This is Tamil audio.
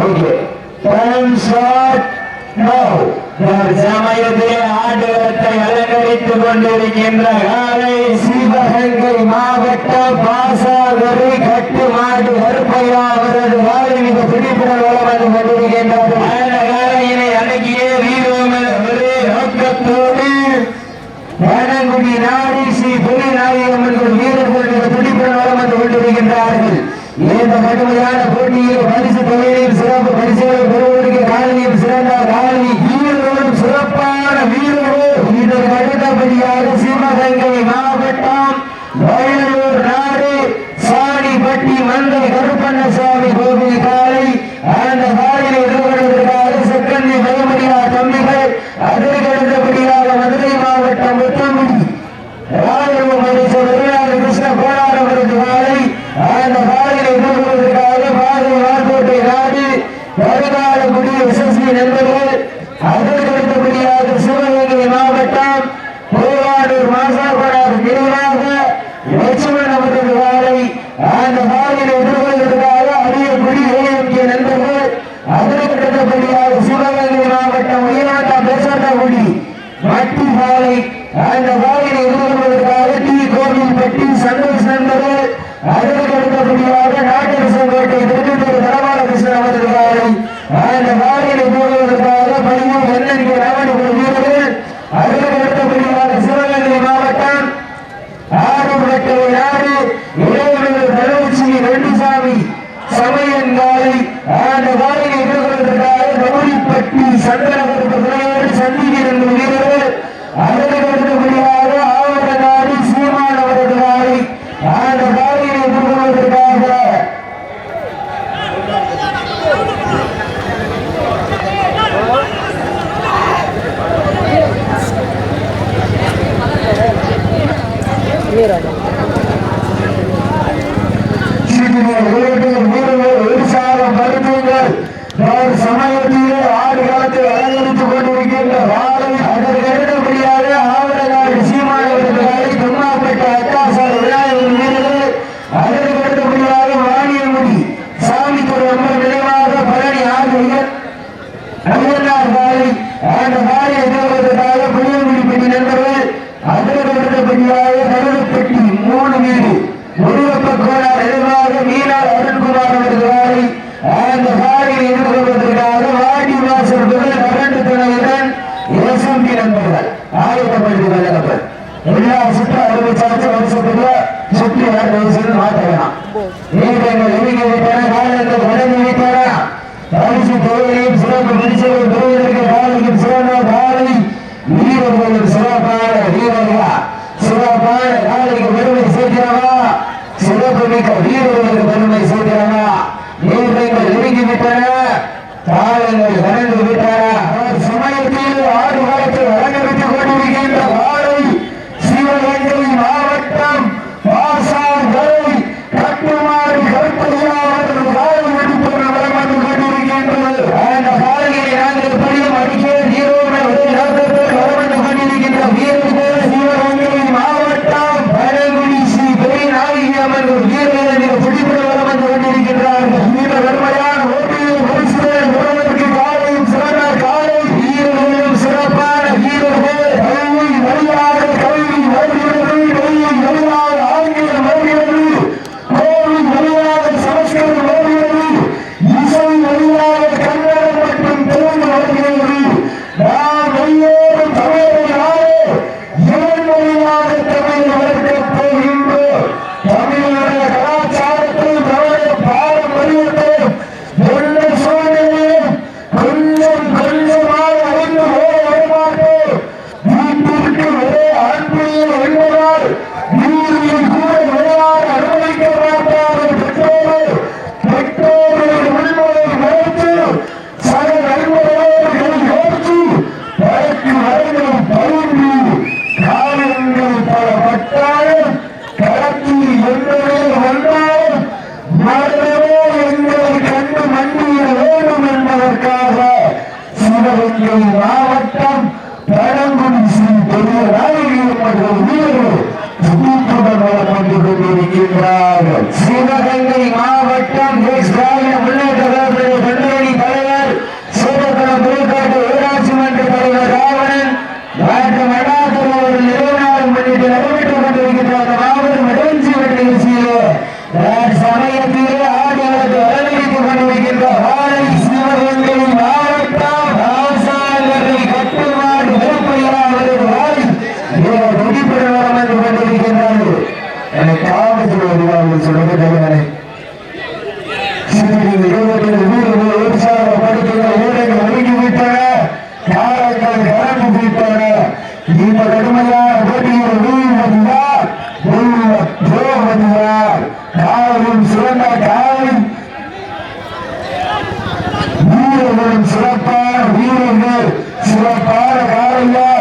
ஓகே. டைம் ஸ்டார்ட் நவ தற்சமயத்திலே ஆடுகளத்தை அலங்கரித்துக் கொண்டிருக்கின்ற காலை சிவகங்கை மாவட்ட பாசாவரி கட்டு மாடு கருப்பையா அவரது வாழ்விக துடிப்புடன் வளம் வந்து கொண்டிருக்கின்றார்கள் அந்த காலையினை அடக்கியே வீரம் ஒரே நோக்கத்தோடு வனங்குடி நாடி ஸ்ரீ புலிநாயகம் என்ற வீரர்களுடைய துடிப்புடன் வளம் வந்து கொண்டிருக்கின்றார்கள். இந்த கடுமையான போட்டியில் பரிசு தொகையில் சிறப்பு பரிசுகளை பெறுவதற்கு காலனியில் சிறந்த காலனி வீரர்களும் சிறப்பான வீரர்களும் இதற்கு அடுத்தபடியாக சிவகங்கை Amen. Mira, நண்பர்கள் ஆயுத பயிர்கள் வழங்கப்படும் எல்லா சுற்று அறிவிச்சாச்சு வருஷத்துக்குள்ள சுற்றி வரிசையில் மாற்ற வேணாம் நீங்க எண்ணிக்கை வைத்தார காலத்தை உடனே வைத்தார பரிசு தொழிலையும் சிறப்பு விரிசலும் பெறுவதற்கு காலையும் சிறந்த காலை வீரர்களும் சிறப்பான வீரர்களா சிறப்பான காலைக்கு பெருமை சேர்க்கிறவா சிறப்பு மிக்க வீரர்களுக்கு பெருமை சேர்க்கிறவா நீங்க எண்ணிக்கை விட்டார காலங்கள் கடந்து விட்டாரா ஆறு காலத்தில் மாவட்டம் பழங்குடி ஸ்ரீ பெரிய நாயகியம்மன் வீரர்கள் சுற்றுப்புற கொண்டிருக்கின்றார்கள். சிவகங்கை மாவட்டம் ராமசுரவாதிகள் சொல்வது போதுவனை சிறப்பான வீரர்கள் சிறப்பான காலையா